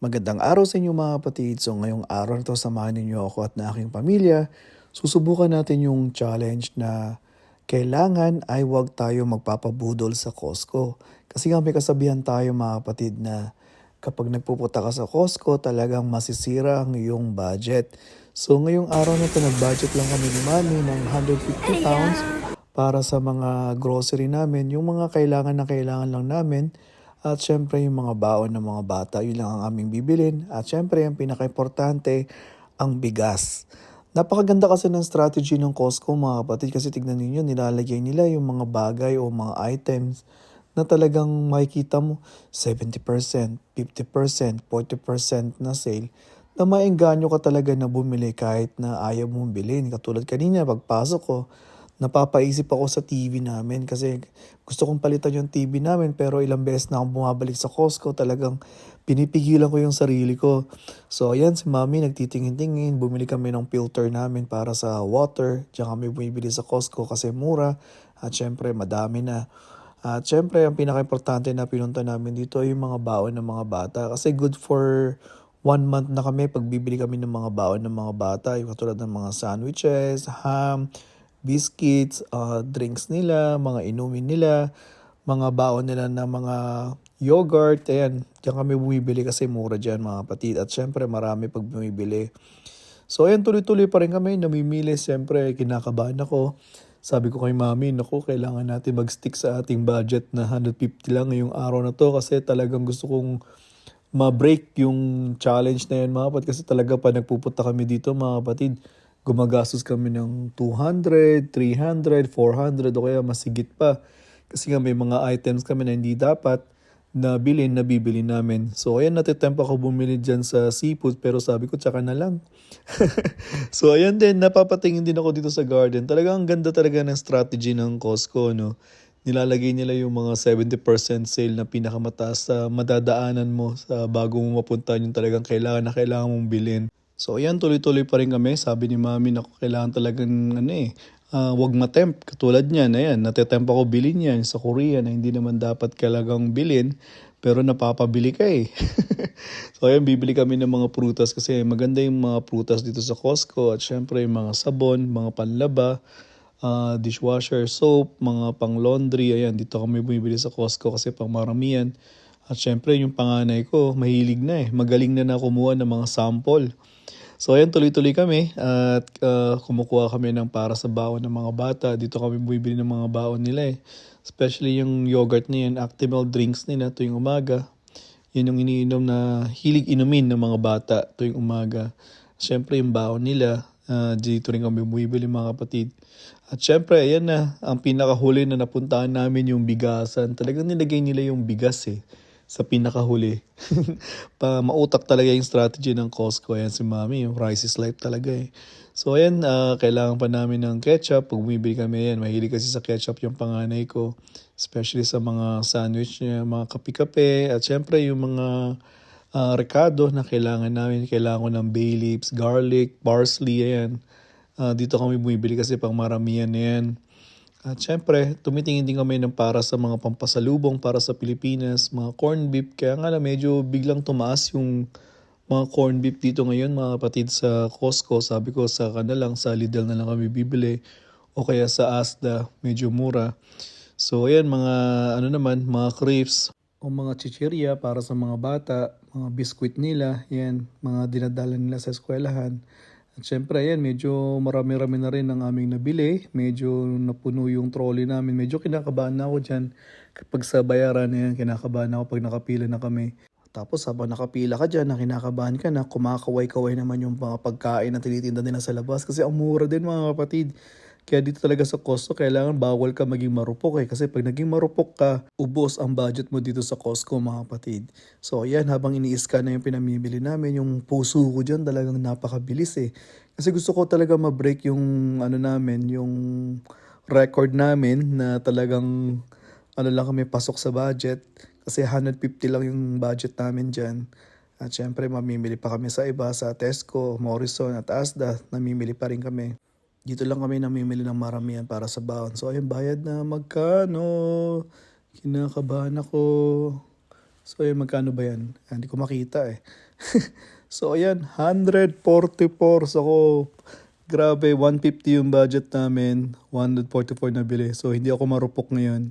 Magandang araw sa inyo mga kapatid. So ngayong araw na to samahan ninyo ako at na aking pamilya. Susubukan natin yung challenge na kailangan ay huwag tayo magpapabudol sa Costco. Kasi nga may kasabihan tayo mga kapatid na kapag nagpupunta ka sa Costco talagang masisira ang iyong budget. So ngayong araw na to nag-budget lang kami ni Mami ng 150 pounds para sa mga grocery namin, yung mga kailangan na kailangan lang namin. At syempre yung mga baon ng mga bata, yun lang ang aming bibilin. At syempre yung pinaka-importante, ang bigas. Napakaganda kasi ng strategy ng Costco mga kapatid kasi tignan ninyo nilalagay nila yung mga bagay o mga items na talagang makikita mo 70%, 50%, 40% na sale na maengganyo ka talaga na bumili kahit na ayaw mong bilhin. Katulad kanina pagpasok ko, napapaisip ako sa TV namin kasi gusto kong palitan yung TV namin pero ilang beses na akong bumabalik sa Costco talagang pinipigilan ko yung sarili ko. So ayan si mami nagtitingin-tingin, bumili kami ng filter namin para sa water, diyan kami bumibili sa Costco kasi mura at syempre madami na. At syempre ang pinaka-importante na pinunta namin dito ay yung mga baon ng mga bata kasi good for one month na kami pag bibili kami ng mga baon ng mga bata, yung katulad ng mga sandwiches, ham, biscuits, uh, drinks nila, mga inumin nila, mga baon nila na mga yogurt, ayan, diyan kami bumibili kasi mura dyan mga kapatid. At syempre marami pag bumibili. So ayan, tuloy-tuloy pa rin kami, namimili, syempre kinakabahan ako. Sabi ko kay mami, naku, kailangan natin mag-stick sa ating budget na 150 lang ngayong araw na to kasi talagang gusto kong ma-break yung challenge na yan mga kapatid kasi talaga pa nagpupunta kami dito mga kapatid gumagastos kami ng 200, 300, 400 o kaya masigit pa kasi nga may mga items kami na hindi dapat na bilhin na bibili namin. So ayan natitempo ako bumili dyan sa seafood pero sabi ko tsaka na lang. so ayan din napapatingin din ako dito sa garden. Talagang ang ganda talaga ng strategy ng Costco no nilalagay nila yung mga 70% sale na pinakamataas sa madadaanan mo sa bago mo mapuntahan yung talagang kailangan na kailangan mong bilhin. So ayan, tuloy-tuloy pa rin kami. Sabi ni mami na kailangan talagang ano eh, uh, wag matempt. Katulad niyan, ayan, natetempt ako bilhin yan sa Korea na hindi naman dapat kailangang bilhin. Pero napapabili ka eh. so ayan, bibili kami ng mga prutas kasi maganda yung mga prutas dito sa Costco. At syempre yung mga sabon, mga panlaba, uh, dishwasher soap, mga pang laundry. Ayan, dito kami bumibili sa Costco kasi pang maramihan. At syempre yung panganay ko, mahilig na eh. Magaling na na kumuha ng mga sample. So ayan, tuloy-tuloy kami at uh, kumukuha kami ng para sa baon ng mga bata. Dito kami bumibili ng mga baon nila eh. Especially yung yogurt na yan, Actimel drinks nila tuwing umaga. Yan yung iniinom na hilig inumin ng mga bata tuwing umaga. Siyempre yung baon nila, uh, dito rin kami bumibili mga kapatid. At syempre, ayan na, ang pinakahuli na napuntahan namin yung bigasan. Talagang nilagay nila yung bigas eh sa pinakahuli. pa mautak talaga yung strategy ng Costco. Ayan si Mami, yung rice is life talaga eh. So ayan, uh, kailangan pa namin ng ketchup. Pag bumibili kami yan, mahilig kasi sa ketchup yung panganay ko. Especially sa mga sandwich niya, mga kape-kape. At syempre yung mga uh, recado na kailangan namin. Kailangan ko ng bay leaves, garlic, parsley, ayan. Uh, dito kami bumibili kasi pang maramihan na yan. At syempre, tumitingin din kami ng para sa mga pampasalubong para sa Pilipinas, mga corn beef. Kaya nga lang, medyo biglang tumaas yung mga corn beef dito ngayon, mga kapatid sa Costco. Sabi ko sa kanilang, sa Lidl na lang kami bibili. O kaya sa Asda, medyo mura. So ayan, mga ano naman, mga crepes o mga chichirya para sa mga bata, mga biskwit nila, yan, mga dinadala nila sa eskwelahan. At syempre, ayan, medyo marami-rami na rin ang aming nabili. Medyo napuno yung trolley namin. Medyo kinakabahan na ako dyan. Kapag sa bayaran, ayan, kinakabahan ako pag nakapila na kami. Tapos habang nakapila ka dyan, na kinakabahan ka na, kumakaway-kaway naman yung mga pagkain na tinitinda nila sa labas. Kasi ang mura din mga kapatid. Kaya dito talaga sa Costco, kailangan bawal ka maging marupok eh. Kasi pag naging marupok ka, ubos ang budget mo dito sa Costco mga kapatid. So ayan, habang ini-scan na yung pinamimili namin, yung puso ko dyan talagang napakabilis eh. Kasi gusto ko talaga ma-break yung ano namin, yung record namin na talagang ano lang kami pasok sa budget. Kasi 150 lang yung budget namin dyan. At syempre, mamimili pa kami sa iba, sa Tesco, Morrison at Asda. Namimili pa rin kami. Dito lang kami namimili ng maramihan para sa baon. So ayun, bayad na magkano. Kinakabahan ako. So, ayan, magkano ba yan? Ah, Hindi ko makita eh. so, ayan, 144 ako. Grabe, 150 yung budget namin. 144 na bili. So, hindi ako marupok ngayon.